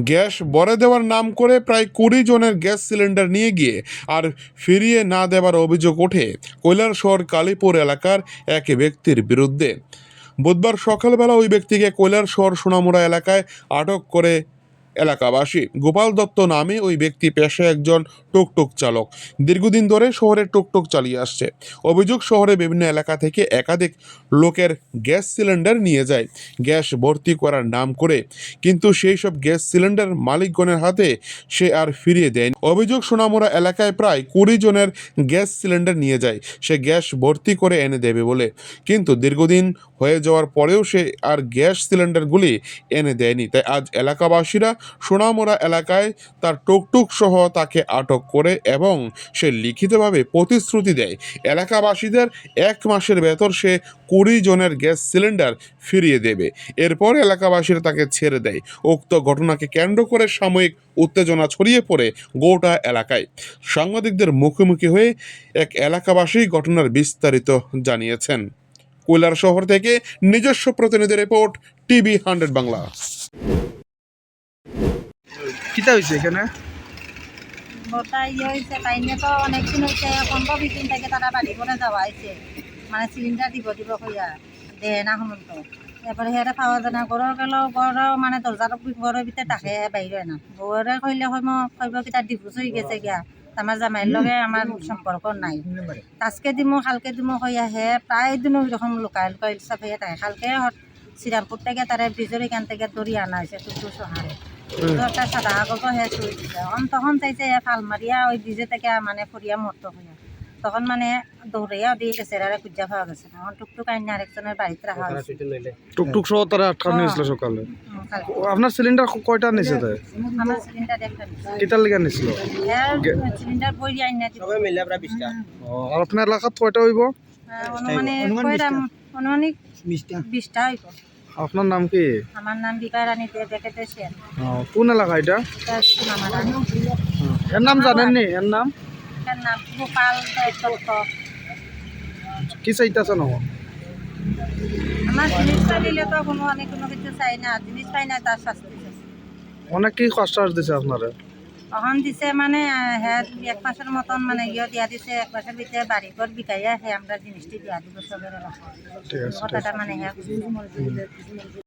Gas বরে দেওয়ার নাম করে প্রায় কুড়ি জনের গ্যাস সিলিন্ডার নিয়ে গিয়ে আর ফিরিয়ে না দেওয়ার অভিযোগ ওঠে। কৈলাসহর, কালীপুর এলাকার এক ব্যক্তির বিরুদ্ধে। বুধবার সকালবেলা ওই ব্যক্তিকে কৈলাসহর, সোনামুড়া এলাকায় আটক করে এলাকাবাসী। গোপাল দত্ত নামে ওই ব্যক্তি পেশায় একজন টুকটুক চালক। দীর্ঘদিন ধরে শহরে টুকটুক চালিয়ে আসছে। অভিযোগ, শহরে বিভিন্ন এলাকা থেকে একাধিক লোকের গ্যাস সিলিন্ডার নিয়ে যায়। গ্যাস ভর্তি করার নাম করে। কিন্তু সেই সব গ্যাস সিলিন্ডার মালিকগণের হাতে সে আর ফিরিয়ে দেয়নি। অভিযোগ, সোনামুড়া এলাকায় প্রায় কুড়ি জনের গ্যাস সিলিন্ডার নিয়ে যায়। সে গ্যাস ভর্তি করে এনে দেবে বলে। কিন্তু দীর্ঘদিন হয়ে যাওয়ার পরেও সে আর গ্যাস সিলিন্ডারগুলি এনে দেয়নি। তাই আজ এলাকাবাসীরা সোনামুড়া এলাকায় তার টুকটুক সহ তাকে আটক করে এবং সে লিখিতভাবে প্রতিশ্রুতি দেয়। এলাকাবাসীদের এক মাসের ভেতর সে কুড়ি জনের গ্যাস সিলিন্ডার ফিরিয়ে দেবে। এরপর এলাকাবাসীরা তাকে ছেড়ে দেয়। উক্ত ঘটনাকে কেন্দ্র করে সাময়িক উত্তেজনা ছড়িয়ে পড়ে গোটা এলাকায়। সাংবাদিকদের মুখোমুখি হয়ে এক এলাকাবাসী ঘটনার বিস্তারিত জানিয়েছেন। কৈলার শহর থেকে নিজস্ব প্রতিনিধি রিপোর্ট, টিভি হান্ড্রেড বাংলা। কিতা হয়েছে এখানে? গোটা বিশ দিন থেকে তারা বাড়ি করে মানে সিলিন্ডার দিব দিব কইয়া দে না শুনুন তো। এরপরে সিহঁতে পাওয়া যায় না ঘৰৰ মানে দরজার ঘৰৰ ভিতরে তাকে বাইরে না। বউরে কইলে কই মই কইব কিতা ডিভোর্স হয়ে গেছে গিয়া। আমার জামাইর লগে আমার সম্পর্ক নাই। আজকে দিমো, কালকে দিমো কইয়া হে প্রায় দিন লুকাই লুকাই সব হয়ে থাকে কালকে থেকে তারা ব্রিজের এখান থেকে দড়ি আনা হয়েছে সহারে তো সাদা কাগজ হে চুই দিছে। তখন চাইছে হে ফাল মারিয়া ওই ব্রিজে থেকে মানে ফরিয়া মরতো হইয়া তখন মানে দৌড়াইয়া দিয়ে গেছে আর খুঁজা পাওয়া গেছে। না এখন টুকটুক আইনি আরেকজনের বাড়িতে রাখা হয়েছে টুকটুক সহ তারা আটকা নিয়েছিল সকালে। আপনার সিলিন্ডার কয়টা নিছে তাই? আমার সিলিন্ডার একটা। কিতার লেগে নিছিল সিলিন্ডার বই আইনা দিব ও, আর আপনার এলাকাত কয়টা হইব? আহ, অনুমানিক কয়টা অনুমানিক বিশটা হইব। আপনার নাম কি? আমার নাম বিকা রানী দেখেতে সেন কোন এলাকা এটা? এর নাম জানেননি? এর নাম? এটার নাম গোপাল কি চাইতেছে ন আমার জিনিস দিলে তো কোনো আমি কোনো কিছু চাই না। জিনিস পাই না তার শাস্তি অনেক কি কষ্ট দিছে আপনারা? অহন দিছে মানে হ্যাঁ এক মাসের মতন মানে ইয়ে দিয়া দিছে এক মাসের ভিতরে বাড়ি ঘর বিকাইয়া হ্যাঁ আমরা জিনিসটি দিয়া দিব সবের কথাটা মানে হ্যাঁ